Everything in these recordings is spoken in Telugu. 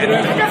Gracias.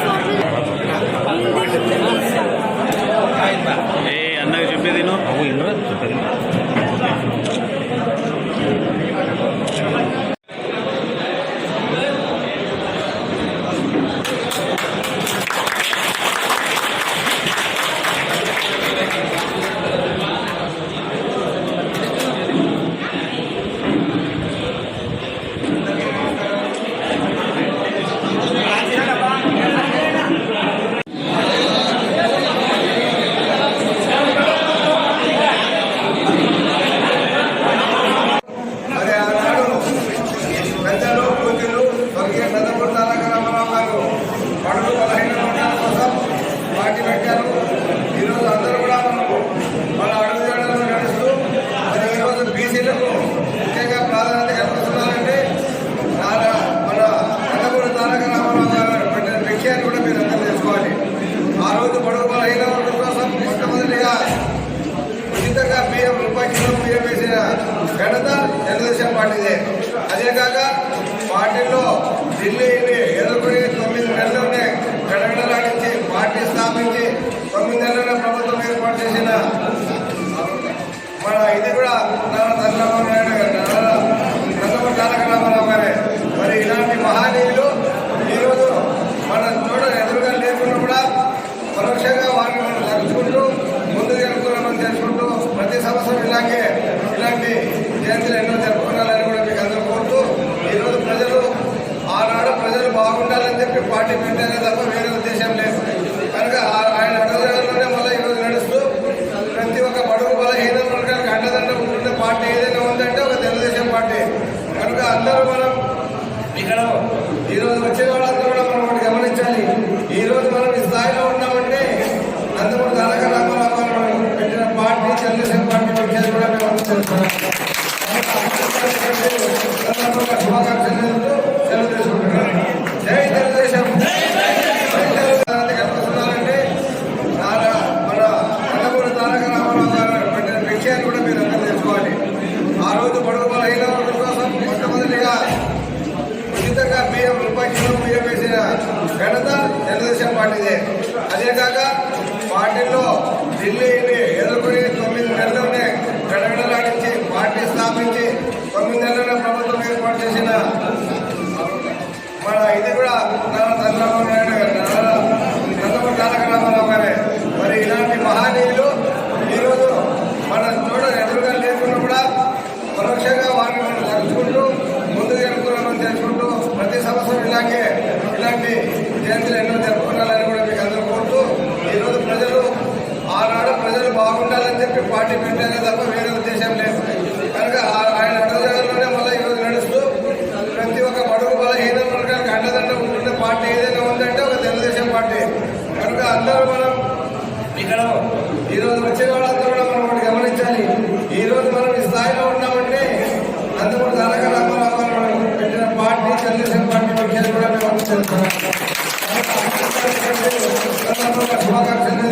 ఢిల్లీ ఎదుర్కొని తొమ్మిది నెలలోనే గడగడలాడించి పార్టీ స్థాపించి తొమ్మిది నెలల ప్రభుత్వం ఏర్పాటు చేసిన మన ఇది కూడా నారా చంద్రబాబు నాయుడు గారు, నారా నందమూరి తారక రామారావు గారే మరి ఇలాంటి మహానీయులు ఈరోజు మన చూడ ఎదురుగా లేకుండా కూడా పరోక్షంగా వారిని మనం తలుచుకుంటూ ముందుకు వెళ్తున్నామని తెలుసుకుంటూ ప్రతి సంవత్సరం ఇలాగే ఇలాంటి జయంతులు ఎన్నో జరుపుకోవాలని కూడా మీకు అందరూ కోరుతూ ఈరోజు ప్రజలు ఆనాడు ప్రజలు బాగుండాలని చెప్పి పార్టీ తప్ప వేరే ఉద్దేశం లేదు. కనుక ఆయన అడుగుజాడల్లోనే మళ్ళీ ఈరోజు నడుస్తూ ప్రతి ఒక్క బడుగు బలహీన వర్గానికి అండదండ ఉంటున్న పార్టీ ఏదైనా ఉందంటే ఒక తెలుగుదేశం పార్టీ. కనుక అందరూ మనం ఇక్కడ ఈ రోజు వచ్చే వాళ్ళందరూ కూడా మనం గమనించాలి. ఈ రోజు మనం ఈ స్థాయిలో ఉన్నామంటే నందమూరి తారక రామారావు గారు మనం పెట్టిన పార్టీ తెలుగుదేశం పార్టీ విషయాలు కూడా మేము అందరం తెలుసుకున్నాం. సందర్భంగా శుభాకాంక్షలు తెలుపుతూ సెలవు తీసుకుంటున్నాను. జై తెలుగుదేశం జై తెలుగుదేశం కల్పిస్తున్నారంటే నారా మన నందమూరి తారక రామారావు గారు పెట్టిన విషయాన్ని కూడా మీరు అందరూ తెలుసుకోవాలి ఆ రోజు బడుగు బలహీన వర్గం కోసం మొట్టమొదటిగా ఉచితంగా బియ్యం రూపాయి కిలో బియ్యం వేసిన ఘనత తెలుగుదేశం పార్టీదే అదే కాక పార్టీలో ఢిల్లీ ఎదుర్కొని తొమ్మిది నెలలోనే గడగడలాడించి పార్టీ స్థాపించి తొమ్మిది నెలలనే ప్రభుత్వం ఏర్పాటు చేసిన మన ఇది కూడా నారా చంద్రబాబు నాయుడు గారు, నారా నందమూరి తారక రామారావు గారే. మరి ఇలాంటి మహానీయులు ఈరోజు మన చూడ ఎదురుగా లేకుండా కూడా పరోక్షంగా వారిని మనం తలుచుకుంటూ ముందుకు వెళ్తున్నామని తెలుసుకుంటూ ప్రతి సంవత్సరం ఇలాగే ఇలాంటి జయంతులు ఎన్నో ఉండాలని చెప్పి పార్టీ పెట్టారే తప్ప వేరే ఉద్దేశం లేదు. కనుక ఆయన అడుగుజాడల్లోనే మళ్ళీ ఈరోజు నడుస్తూ ప్రతి ఒక్క బడుగు బలహీన వర్గానికి అండదండ ఉంటున్న పార్టీ ఏదైనా ఉందంటే ఒక తెలుగుదేశం పార్టీ. కనుక అందరూ మనం ఇక్కడ ఈరోజు వచ్చే వాళ్ళంతా కూడా మనం ఒకటి గమనించాలి. ఈరోజు మనం ఈ స్థాయిలో ఉన్నామంటే అందుకు తారక రామారావు గారు పెట్టిన పార్టీ తెలుగుదేశం పార్టీ విషయాలు కూడా మేము అందరం తెలుసుకున్నాం. సందర్భంగా శుభాకాంక్షలు